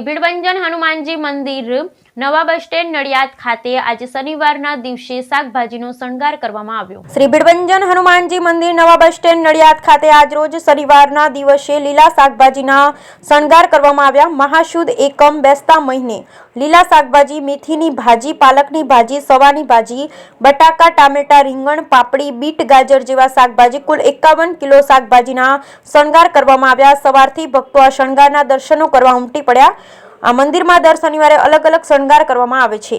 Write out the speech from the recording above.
શ્રી ભીડભંજન હનુમાનજી મંદિર નવા bus stand Nadiad ખાતે આજે શનિવારના દિવસે શાકભાજીનો શણગાર કરવામાં આવ્યો. શ્રી ભીડભંજન હનુમાનજી મંદિર નવા બસ સ્ટેન્ડ નડિયાદ ખાતે આજ રોજ શનિવારના દિવસે લીલા શાકભાજીના શણગાર કરવામાં આવ્યા. મહાશુદ્ધ એકમ બેસતા મહિને લીલા શાકભાજી, મેથીની ભાજી, પાલકની ભાજી સવાની ભાજી, બટાકા, ટામેટા, રીંગણ, પાપડી, બીટ, ગાજર જેવા શાકભાજી, કુલ એકાવન કિલો શાકભાજીના શણગાર કરવામાં આવ્યા. સવારથી ભક્તો આ શણગારના દર્શનો કરવા ઉમટી પડ્યા. આ મંદિરમાં દર શનિવારે અલગ અલગ શણગાર કરવામાં આવે છે.